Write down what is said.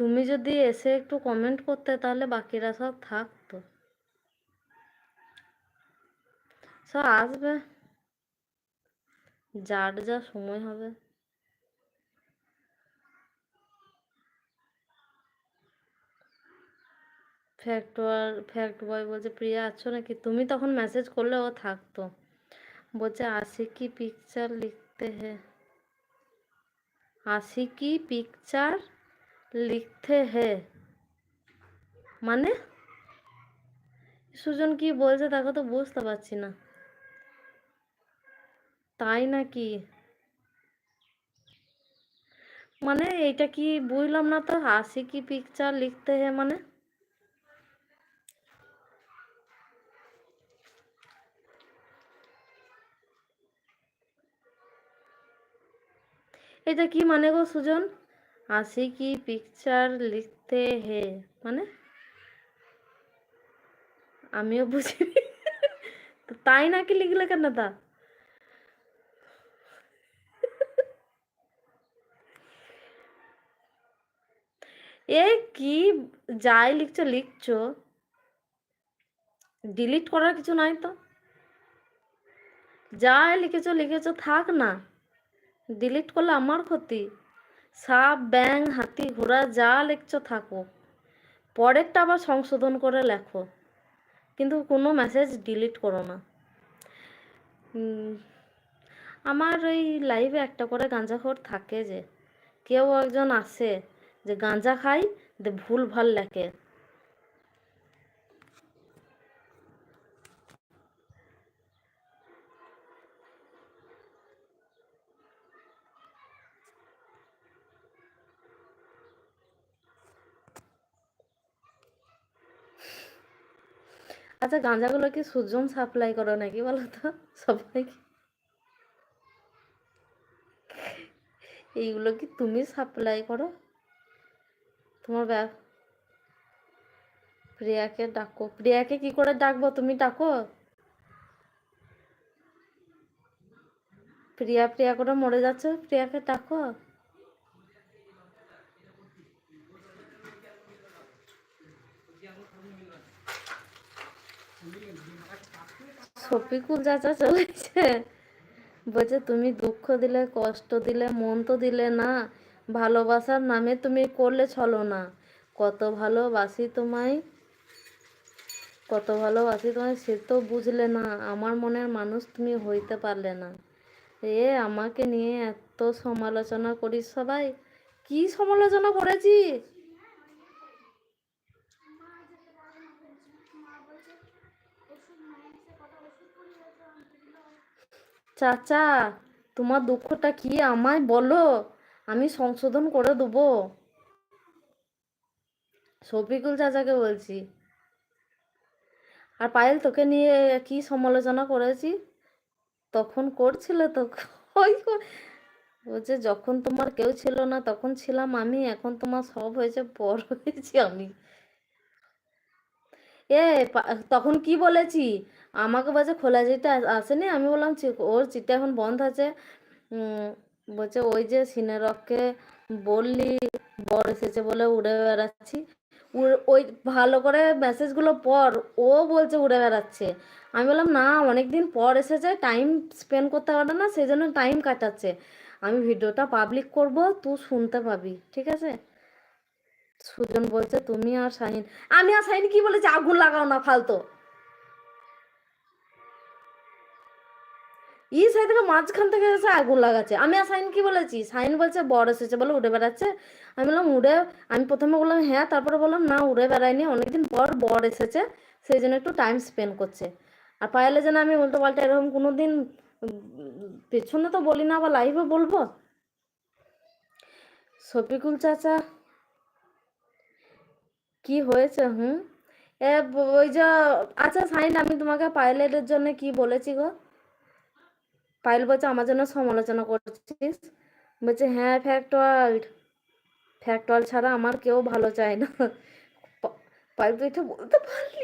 তুমি যদি এসে একটু কমেন্ট করতে, তাহলে বাকিরা সব থাকতো। সব আসবে। যার যা সময় হবে। ফ্যাক্ট ফ্যাক্ট বয় বলছে, প্রিয়া, আছো নাকি? তুমি তখন মেসেজ করলে ও থাকতো। বলছে, আসি কি পিকচার লিখতে হে? আসি কি পিকচার লিখতে হে। মানে? সুজন কি বলছে তাকে তো বুঝতে পারছি না। তাই নাকি? মানে এইটা কি বুঝলাম না তো, হাসি কি পিকচার লিখতে হে মানে? এটা কি মানে গো সুজন? আসি কি পিকচার লিখতে হে? মানে? আমিও বুঝিনি। তাই নাকি লিখলে কেন তা? এ কি যাই লিখছো লিখছো। ডিলিট করার কিছু নাই তো। যাই লিখেছো লিখেছো, থাক না। ডিলিট করলে আমার ক্ষতি। সাপ ব্যাং হাতি, ঘোড়া যা লিখছো থাকো। পরেরটা আবার সংশোধন করে লেখো। কিন্তু কোনো মেসেজ ডিলিট করো না। আমার ওই লাইভে একটা করে গাঁজাখোর থাকে যে, কেউ একজন আসে যে গাঁজা খাই দে ভুল ভালো লেখে। আচ্ছা গাঁজাগুলো কি সুজন সাপ্লাই করো নাকি বলো তো সবাই এইগুলো কি তুমি সাপ্লাই করো? তোমার ব্যা প্রিয়াকে ডাকো। প্রিয়াকে কি করে ডাকবো? তুমি ডাকো। প্রিয়া প্রিয়া করে মরে যাচ্ছে, প্রিয়াকে ডাকো। শফিকুল চাচা চলেছে। বলছে, তুমি দুঃখ দিলে, কষ্ট দিলে, মন তো দিলে না। ভালোবাসার নামে তুমি করলে চলো না। কত ভালোবাসি তোমায়, কত ভালোবাসি তোমায়, সে তো বুঝলে না। আমার মনের মানুষ তুমি হইতে পারলে না। এ আমাকে নিয়ে এত সমালোচনা করিস সবাই। কি সমালোচনা করেছি চাচা, তোমার দুঃখটা কি আমায় বলো? আমি সংশোধন করে দেবো। শফিকুল চাচাকে বলছি, আর পায়েল, তোকে নিয়ে কি সমালোচনা করেছি? তখন করছিলে তো, ওই বলছে যখন তোমার কেউ ছিল না, তখন ছিলাম আমি, এখন তোমার সব হয়েছে, পর হয়েছি আমি। এ তখন কি বলেছি? আমাকে বলছে, খোলা চিঠি আসেনি। আমি বললাম ওর চিঠি এখন বন্ধ আছে। বলছে, ওই যে সিনেরককে বললি, বর এসেছে বলে উড়ে বেড়াচ্ছি। ওই ভালো করে মেসেজগুলো পর ও বলছে উড়ে বেড়াচ্ছে। আমি বললাম, না, অনেকদিন পর এসেছে টাইম স্পেন্ড করতে পারে না সেই জন্য টাইম কাটাচ্ছে। আমি ভিডিওটা পাবলিক করব, তুই শুনতে পাবি, ঠিক আছে? সুজন বলছে, তুমি আর শাহিন আমি আর শাহিন কি বলেছি? আগুন লাগাও না, ফালতো। ই সাই থেকে মাঝখান থেকে এসে আগুন লাগাচ্ছে। আমি আর সাইন কি বলেছি? সাইন বলছে, বর এসেছে বলে উড়ে বেড়াচ্ছে। আমি বললাম, উড়ে? আমি প্রথমে বললাম হ্যাঁ। তারপরে বললাম, না, উড়ে বেড়ায়নি। অনেকদিন পর বর এসেছে, সেই জন্য একটু টাইম স্পেন্ড করছে। আর পায়েলে যেন আমি উল্টো পাল্টা এরকম কোনো দিন পেছনে তো বলি না বা লাইভে বলব। শফিকুল চাচা কি হয়েছে, হুম? এ ওই যে আচ্ছা সাইন, আমি তোমাকে পাইলটের জন্য কি বলেছি গো? পাইল বলছে, আমার জন্য সমালোচনা করছিস। বলছে হ্যাঁ ফ্যাক্ট ওয়ার্ল্ড ফ্যাক্ট ওয়ার্ল্ড ছাড়া আমার কেউ ভালো চায় না। পাইল তুই তো বলতে পারে